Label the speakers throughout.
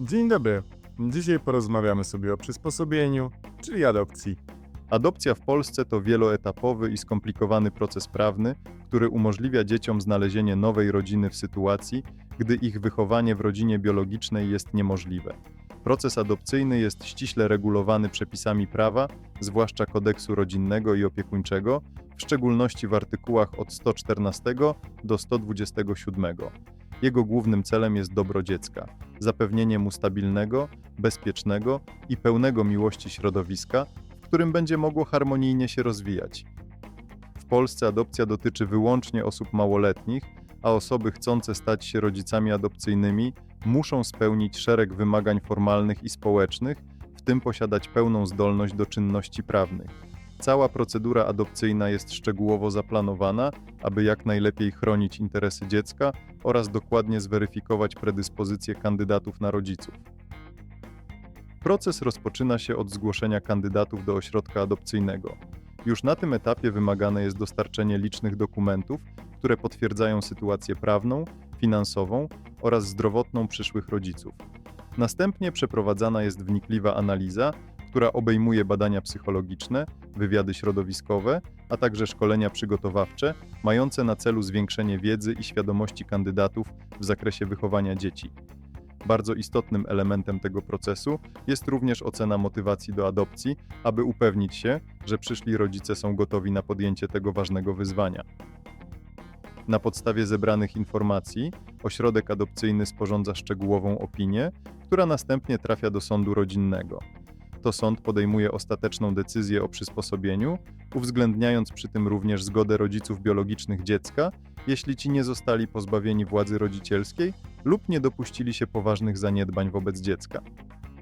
Speaker 1: Dzień dobry. Dzisiaj porozmawiamy sobie o przysposobieniu, czyli adopcji.
Speaker 2: Adopcja w Polsce to wieloetapowy i skomplikowany proces prawny, który umożliwia dzieciom znalezienie nowej rodziny w sytuacji, gdy ich wychowanie w rodzinie biologicznej jest niemożliwe. Proces adopcyjny jest ściśle regulowany przepisami prawa, zwłaszcza kodeksu rodzinnego i opiekuńczego, w szczególności w artykułach od 114 do 127. Jego głównym celem jest dobro dziecka, zapewnienie mu stabilnego, bezpiecznego i pełnego miłości środowiska, w którym będzie mogło harmonijnie się rozwijać. W Polsce adopcja dotyczy wyłącznie osób małoletnich, a osoby chcące stać się rodzicami adopcyjnymi muszą spełnić szereg wymagań formalnych i społecznych, w tym posiadać pełną zdolność do czynności prawnych. Cała procedura adopcyjna jest szczegółowo zaplanowana, aby jak najlepiej chronić interesy dziecka oraz dokładnie zweryfikować predyspozycje kandydatów na rodziców. Proces rozpoczyna się od zgłoszenia kandydatów do ośrodka adopcyjnego. Już na tym etapie wymagane jest dostarczenie licznych dokumentów, które potwierdzają sytuację prawną, finansową oraz zdrowotną przyszłych rodziców. Następnie przeprowadzana jest wnikliwa analiza, która obejmuje badania psychologiczne, wywiady środowiskowe, a także szkolenia przygotowawcze, mające na celu zwiększenie wiedzy i świadomości kandydatów w zakresie wychowania dzieci. Bardzo istotnym elementem tego procesu jest również ocena motywacji do adopcji, aby upewnić się, że przyszli rodzice są gotowi na podjęcie tego ważnego wyzwania. Na podstawie zebranych informacji ośrodek adopcyjny sporządza szczegółową opinię, która następnie trafia do sądu rodzinnego. To sąd podejmuje ostateczną decyzję o przysposobieniu, uwzględniając przy tym również zgodę rodziców biologicznych dziecka, jeśli ci nie zostali pozbawieni władzy rodzicielskiej lub nie dopuścili się poważnych zaniedbań wobec dziecka.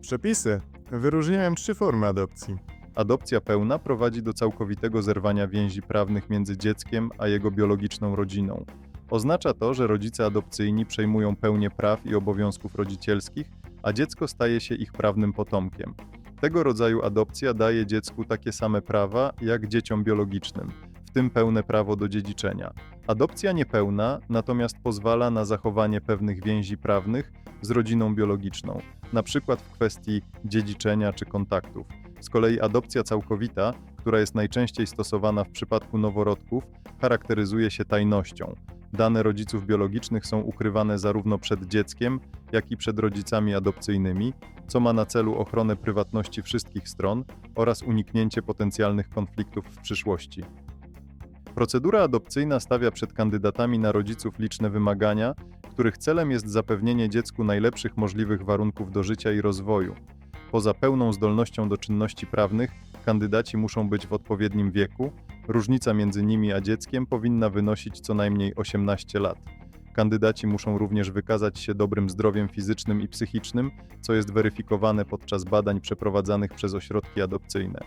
Speaker 1: Przepisy wyróżniają trzy formy adopcji.
Speaker 2: Adopcja pełna prowadzi do całkowitego zerwania więzi prawnych między dzieckiem a jego biologiczną rodziną. Oznacza to, że rodzice adopcyjni przejmują pełnię praw i obowiązków rodzicielskich, a dziecko staje się ich prawnym potomkiem. Tego rodzaju adopcja daje dziecku takie same prawa jak dzieciom biologicznym, w tym pełne prawo do dziedziczenia. Adopcja niepełna natomiast pozwala na zachowanie pewnych więzi prawnych z rodziną biologiczną, przykład w kwestii dziedziczenia czy kontaktów. Z kolei adopcja całkowita, która jest najczęściej stosowana w przypadku noworodków, charakteryzuje się tajnością. Dane rodziców biologicznych są ukrywane zarówno przed dzieckiem, jak i przed rodzicami adopcyjnymi, co ma na celu ochronę prywatności wszystkich stron oraz uniknięcie potencjalnych konfliktów w przyszłości. Procedura adopcyjna stawia przed kandydatami na rodziców liczne wymagania, których celem jest zapewnienie dziecku najlepszych możliwych warunków do życia i rozwoju. Poza pełną zdolnością do czynności prawnych, kandydaci muszą być w odpowiednim wieku, różnica między nimi a dzieckiem powinna wynosić co najmniej 18 lat. Kandydaci muszą również wykazać się dobrym zdrowiem fizycznym i psychicznym, co jest weryfikowane podczas badań przeprowadzanych przez ośrodki adopcyjne.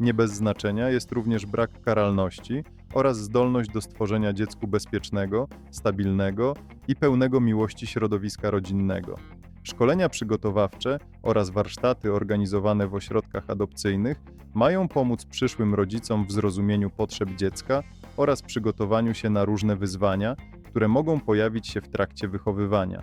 Speaker 2: Nie bez znaczenia jest również brak karalności oraz zdolność do stworzenia dziecku bezpiecznego, stabilnego i pełnego miłości środowiska rodzinnego. Szkolenia przygotowawcze oraz warsztaty organizowane w ośrodkach adopcyjnych mają pomóc przyszłym rodzicom w zrozumieniu potrzeb dziecka oraz przygotowaniu się na różne wyzwania, które mogą pojawić się w trakcie wychowywania.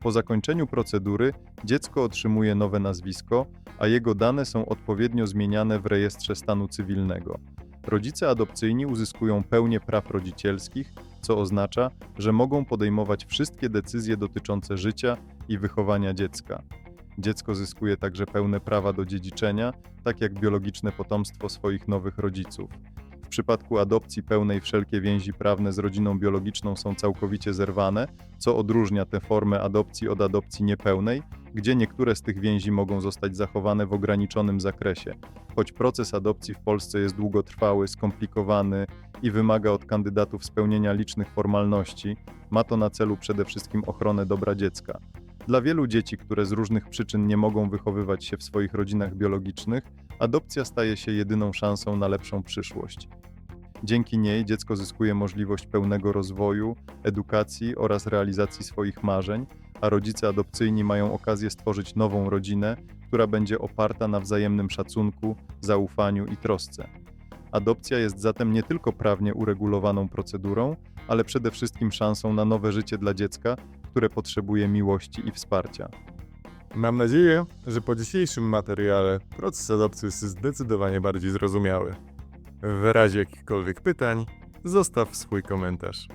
Speaker 2: Po zakończeniu procedury dziecko otrzymuje nowe nazwisko, a jego dane są odpowiednio zmieniane w rejestrze stanu cywilnego. Rodzice adopcyjni uzyskują pełnię praw rodzicielskich, co oznacza, że mogą podejmować wszystkie decyzje dotyczące życia i wychowania dziecka. Dziecko zyskuje także pełne prawa do dziedziczenia, tak jak biologiczne potomstwo swoich nowych rodziców. W przypadku adopcji pełnej wszelkie więzi prawne z rodziną biologiczną są całkowicie zerwane, co odróżnia tę formę adopcji od adopcji niepełnej, gdzie niektóre z tych więzi mogą zostać zachowane w ograniczonym zakresie. Choć proces adopcji w Polsce jest długotrwały, skomplikowany i wymaga od kandydatów spełnienia licznych formalności, ma to na celu przede wszystkim ochronę dobra dziecka. Dla wielu dzieci, które z różnych przyczyn nie mogą wychowywać się w swoich rodzinach biologicznych, adopcja staje się jedyną szansą na lepszą przyszłość. Dzięki niej dziecko zyskuje możliwość pełnego rozwoju, edukacji oraz realizacji swoich marzeń, a rodzice adopcyjni mają okazję stworzyć nową rodzinę, która będzie oparta na wzajemnym szacunku, zaufaniu i trosce. Adopcja jest zatem nie tylko prawnie uregulowaną procedurą, ale przede wszystkim szansą na nowe życie dla dziecka, które potrzebuje miłości i wsparcia.
Speaker 1: Mam nadzieję, że po dzisiejszym materiale proces adopcji jest zdecydowanie bardziej zrozumiały. W razie jakichkolwiek pytań, zostaw swój komentarz.